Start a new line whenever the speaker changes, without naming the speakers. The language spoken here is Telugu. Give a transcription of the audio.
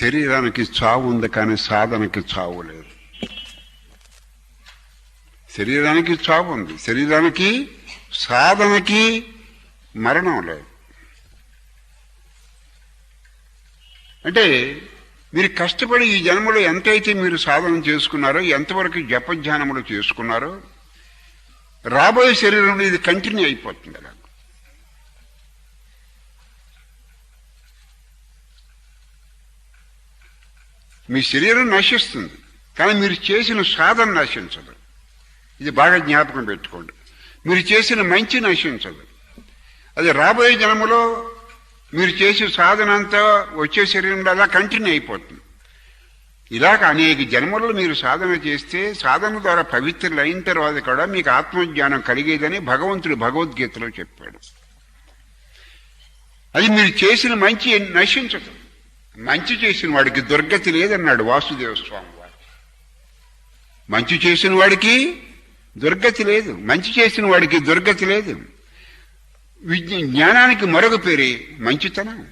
శరీరానికి చావు ఉంది కానీ సాధనకి చావు లేదు. శరీరానికి చావు ఉంది. శరీరానికి సాధనకి మరణం లేదు. అంటే మీరు కష్టపడి ఈ జన్మలో ఎంతైతే మీరు సాధన చేసుకున్నారో ఎంతవరకు జపధ్యానములు చేసుకున్నారో రాబోయే శరీరంలో ఇది కంటిన్యూ అయిపోతుంది అలా మీ శరీరం నశిస్తుంది కానీ మీరు చేసిన సాధన నశించదు. ఇది బాగా జ్ఞాపకం పెట్టుకోండి. మీరు చేసిన మంచి నశించదు. అది రాబోయే జన్మలో మీరు చేసే సాధన అంతా వచ్చే శరీరంలో అలా కంటిన్యూ అయిపోతుంది. ఇలాగ అనేక జన్మల్లో మీరు సాధన చేస్తే సాధన ద్వారా పవిత్రులు అయిన తర్వాత కూడా మీకు ఆత్మజ్ఞానం కలిగేదని భగవంతుడు భగవద్గీతలో చెప్పాడు. అది మీరు చేసిన మంచి నశించదు. మంచి చేసిన వాడికి దుర్గతి లేదన్నాడు వాసుదేవ స్వామి వారు. మంచి చేసిన వాడికి దుర్గతి లేదు. మంచి చేసిన వాడికి దుర్గతి లేదు. విజ్ఞ జ్ఞానానికి మరొక పేరే మంచితనం.